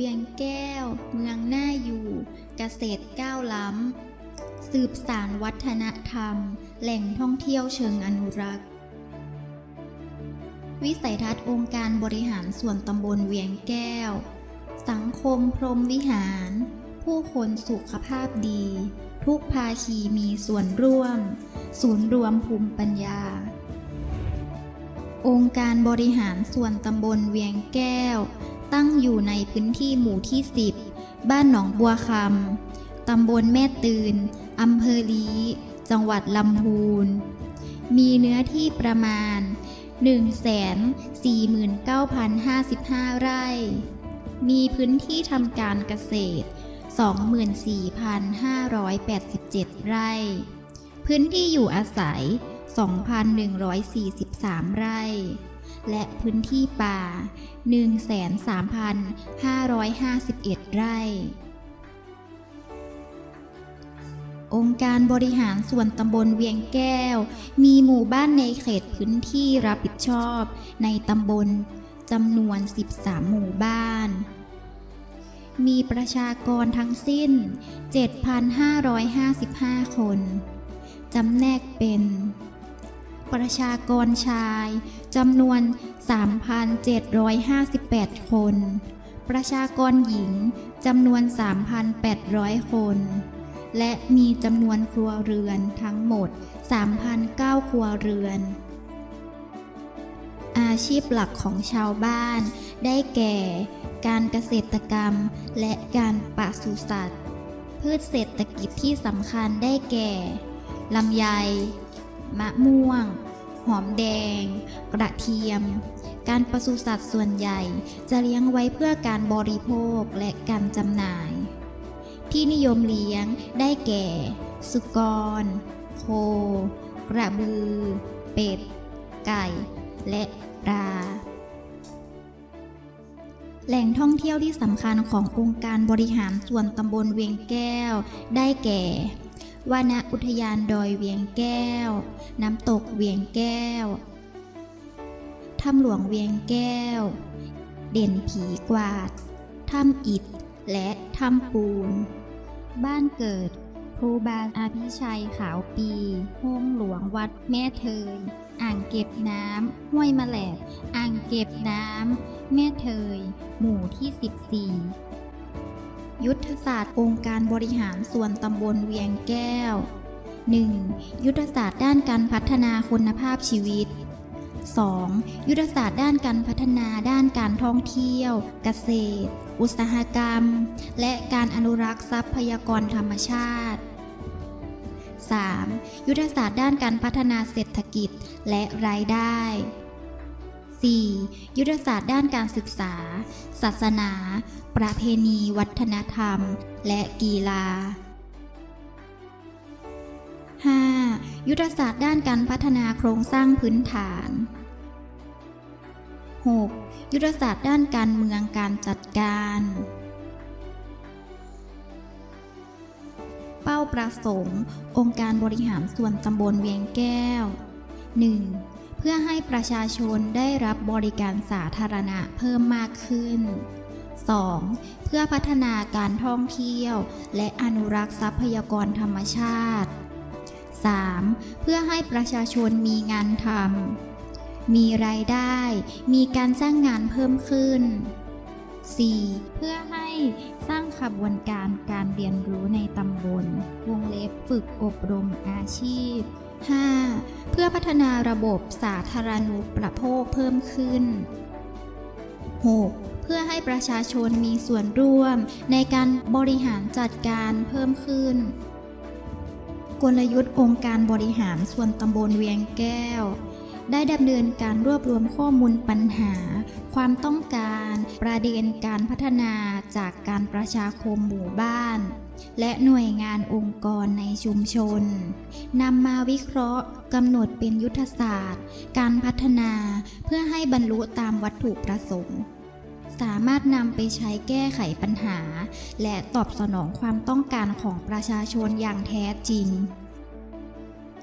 เวียงแก้ว เมืองหน่าอยู่ เกษตรก้าวล้ำ สืบสารวัฒนธรรม แหล่งท่องเที่ยวเชิงอนุรักษ์ วิสัยทัศน์องค์การบริหารส่วนตำบลเวียงแก้ว สังคมพรมวิหาร ผู้คนสุขภาพดี ทุกภาคีมีส่วนร่วม ศูนย์รวมภูมิปัญญาองค์การบริหารส่วนตำบลเวียงแก้ว ตั้งอยู่ในพื้นที่หมู่ที่ 10 บ้านหนองบัวคำ ตำบลแม่ตื่น อำเภอลี จังหวัดลำพูน มีเนื้อที่ประมาณ 149,055 ไร่ มีพื้นที่ทำการเกษตร 24,587 ไร่ พื้นที่อยู่อาศัย 2,143 ไร่ และพื้นที่ป่า 13,551 ไร่ องค์การบริหารส่วนตำบลเวียงแก้ว มีหมู่บ้านในเขตพื้นที่รับผิดชอบ ในตำบลจำนวน 13 หมู่บ้าน มีประชากรทั้งสิ้น 7,555 คน จำแนกเป็น ประชากรชายจำนวน 3,758 คน ประชากรหญิงจำนวน 3,800 คน และมีจำนวนครัวเรือนทั้งหมด 3,009 ครัวเรือน อาชีพหลักของชาวบ้านได้แก่ การเกษตรกรรมและการปศุสัตว์ พืชเศรษฐกิจที่สำคัญได้แก่ลำไย มะม่วง หอมแดง กระเทียม การปศุสัตว์ส่วนใหญ่จะเลี้ยงไว้เพื่อการบริโภคและการจำหน่าย ที่นิยมเลี้ยงได้แก่ สุกร โค กระบือ เป็ด ไก่ และปลาแหล่งท่องเที่ยวที่สำคัญขององค์การบริหารส่วนตำบลเวียงแก้ว ได้แก่ วานอุทยานดอยเวียงแก้ว น้ำตกเวียงแก้ว ถ้ำหลวงเวียงแก้ว เด่นผีกวาด ถ้ำอิฐ และถ้ำปูน บ้านเกิดครูบาอาภิชัยขาวปีโฮงหลวงวัดแม่เทย อ่างเก็บน้ำ ห้วยมะแหลบอ่างเก็บน้ำ แม่เทย หมู่ที่ 14 ยุทธศาสตร์องค์การบริหารส่วนตำบลเวียงแก้ว 1. ยุทธศาสตร์ด้านการพัฒนาคุณภาพชีวิต 2. ยุทธศาสตร์ด้านการพัฒนาด้านการท่องเที่ยว เกษตร อุตสาหกรรม และการอนุรักษ์ทรัพยากรธรรมชาติ 3. ยุทธศาสตร์ด้านการพัฒนาเศรษฐกิจและรายได้ 4. ยุทธศาสตร์ด้านการศึกษา ศาสนา ประเพณี วัฒนธรรม และกีฬา 5. ยุทธศาสตร์ด้านการพัฒนาโครงสร้างพื้นฐาน 6. ยุทธศาสตร์ด้านการเมืองการจัดการ เป้าประสงค์ องค์การบริหารส่วนตำบลเวียงแก้ว 1. เพื่อให้ประชาชนได้รับบริการสาธารณะเพิ่มมากขึ้น 2. เพื่อพัฒนาการท่องเที่ยว และอนุรักษ์ทรัพยากรธรรมชาติ 3. เพื่อให้ประชาชนมีงานทำ มีรายได้ มีการสร้างงานเพิ่มขึ้น 4. เพื่อให้สร้างขบวนการการเรียนรู้ในตำบล วงเล็บฝึกอบรมอาชีพ 5. เพื่อพัฒนาระบบสาธารณูปโภคเพิ่มขึ้น 6. เพื่อให้ประชาชนมีส่วนร่วมในการบริหารจัดการเพิ่มขึ้น กลยุทธ์องค์การบริหารส่วนตำบลเวียงแก้ว ได้ดำเนินการรวบรวมข้อมูลปัญหา ความต้องการประเด็นการพัฒนาจากการประชาคมหมู่บ้าน และหน่วยงานองค์กรในชุมชนนำมาวิเคราะห์กำหนดเป็นยุทธศาสตร์ การพัฒนาเพื่อให้บรรลุตามวัตถุประสงค์สามารถนำไปใช้แก้ไขปัญหา และตอบสนองความต้องการของประชาชนอย่างแท้จริง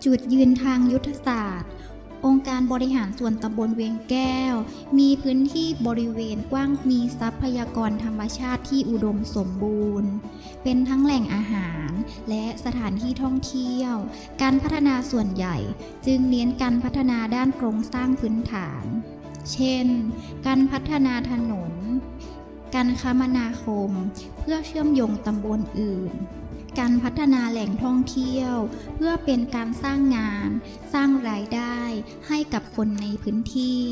จุดยืนทางยุทธศาสตร์ องค์การบริหารส่วนตำบลเวียงแก้ว มีพื้นที่บริเวณกว้างมีทรัพยากรธรรมชาติที่อุดมสมบูรณ์ เป็นทั้งแหล่งอาหาร และสถานที่ท่องเที่ยว การพัฒนาส่วนใหญ่ จึงเน้นการพัฒนาด้านโครงสร้างพื้นฐาน เช่น การพัฒนาถนน การคมนาคม เพื่อเชื่อมโยงตำบลอื่น การพัฒนาแหล่งท่องเที่ยว เพื่อเป็นการสร้างงาน สร้างรายได้ให้กับคนในพื้นที่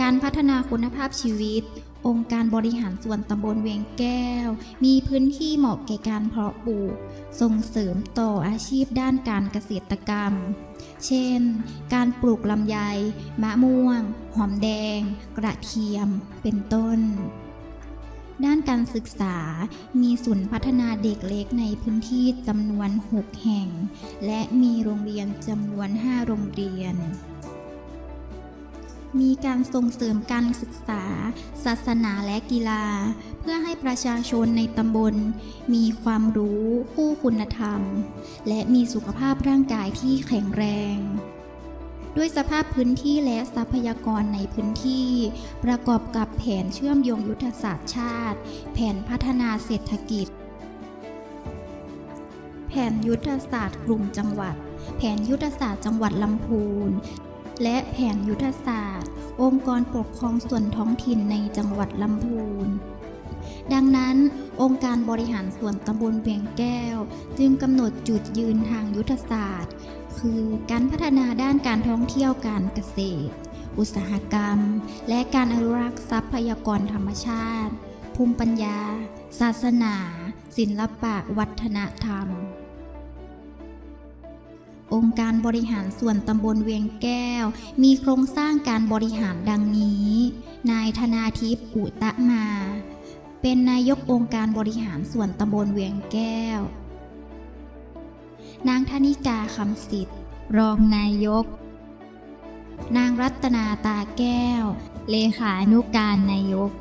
การพัฒนาคุณภาพชีวิต องค์การบริหารส่วนตำบลเวียงแก้ว มีพื้นที่เหมาะแก่การเพาะปลูก ส่งเสริมต่ออาชีพด้านการเกษตรกรรม เช่น การปลูกลำไย มะม่วง หอมแดง กระเทียม เป็นต้น ด้านการศึกษา มีศูนย์พัฒนาเด็กเล็กในพื้นที่จำนวน 6 แห่ง และมีโรงเรียนจำนวน 5 โรงเรียน มีการส่งเสริมการศึกษา ศาสนาและกีฬา เพื่อให้ประชาชนในตำบล มีความรู้ คู่คุณธรรม และมีสุขภาพร่างกายที่แข็งแรง ด้วยสภาพพื้นที่และทรัพยากรในพื้นที่ ประกอบกับแผนเชื่อมโยงยุทธศาสตร์ชาติ แผนพัฒนาเศรษฐกิจ แผนยุทธศาสตร์กลุ่มจังหวัด แผนยุทธศาสตร์จังหวัดลำพูน และแผนยุทธศาสตร์ องค์กรปกครองส่วนท้องถิ่นในจังหวัดลำพูนดังนั้น องค์การบริหารส่วนตำบลเวียงแก้ว จึงกำหนดจุดยืนทางยุทธศาสตร์ คือ การพัฒนาด้านการท่องเที่ยวการเกษตร อุตสาหกรรม และการอนุรักษ์ทรัพยากรธรรมชาติ ภูมิปัญญา ศาสนา ศิลปะ วัฒนธรรม องค์การบริหารส่วนตำบลเวียงแก้ว มีโครงสร้างการบริหารดังนี้ นายธนาทิพย์อุตะมา เป็นนายกองค์การบริหารส่วนตำบลเวียงแก้ว นางธนิกาคำสิทธิ์ รองนายก นางรัตนาตาแก้ว เลขานุการนายก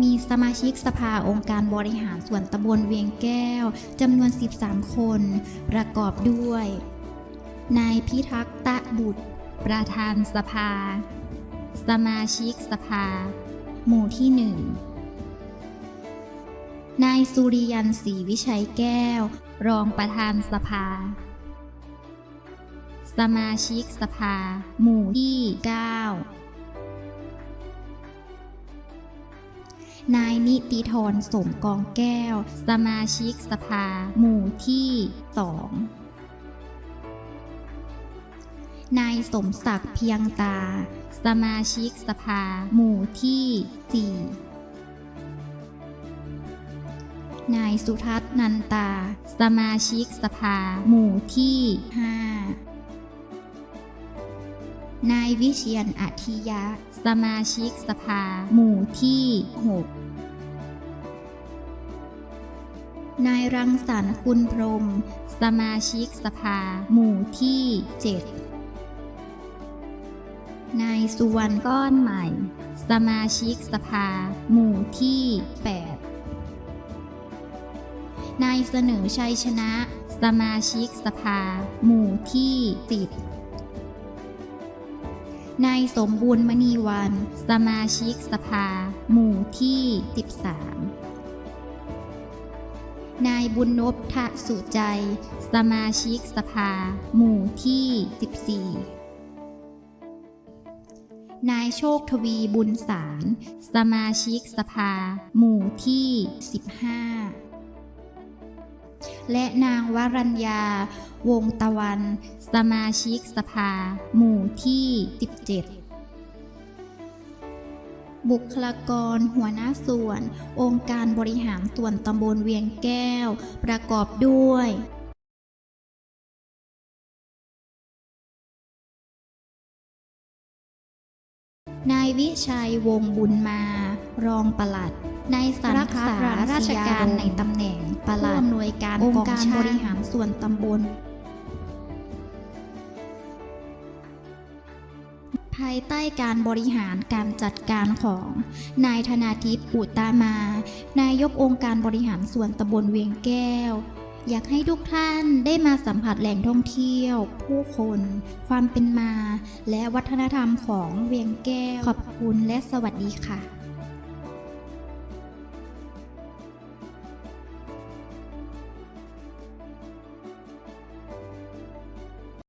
มีสมาชิกสภาองค์การบริหารส่วนตำบลเวียงแก้วจำนวน 13 คน ประกอบด้วย นายพิทักษ์ตะบุตร ประธานสภา สมาชิกสภา หมู่ที่หนึ่ง นายสุริยันศรีวิชัยแก้ว รองประธานสภา สมาชิกสภา หมู่ที่ 9 นายนิติธรสมกองแก้ว สมาชิกสภา หมู่ที่ 2 นายสมศักดิ์เพียงตา สมาชิกสภา หมู่ที่ 4 นายสุทัศน์นันตา สมาชิกสภา หมู่ที่ 5 นายวิเชียนอธิยะ สมาชิกสภา หมู่ที่ 6 นายรังสรรค์คุณพรม สมาชิกสภา หมู่ที่ 7 นายสุวรรณก้อนใหม่ สมาชิกสภา หมู่ที่ นายเสนอชัยชนะ สมาชิกสภา หมู่ที่10นายสมบูรณ์มณีวัน สมาชิกสภา หมู่ที่ 13 นายบุญนพทะสุใจ สมาชิกสภา หมู่ที่ 14 นายโชคทวีบุญสาร สมาชิกสภา หมู่ที่ 15 และนางวรัญญา วงตะวัน สมาชิกสภา หมู่ที่ 17 บุคลากรหัวหน้าส่วน องค์การบริหารส่วนตำบลเวียงแก้ว ประกอบด้วยนายวิชัยวงบุญมา รองปลัด นายสันรักษาราชการในตำแหน่งปลัดอำนวยการองค์การบริหารส่วนตำบล ภายใต้การบริหารการจัดการของ นายธนาทิพย์อุตตามา นายกองค์การบริหารส่วนตำบลเวียงแก้ว อยากให้ทุกท่านได้มาสัมผัสแหล่งท่องเที่ยว ผู้คน ความเป็นมา และวัฒนธรรมของเวียงแก้ว ขอบคุณและสวัสดีค่ะ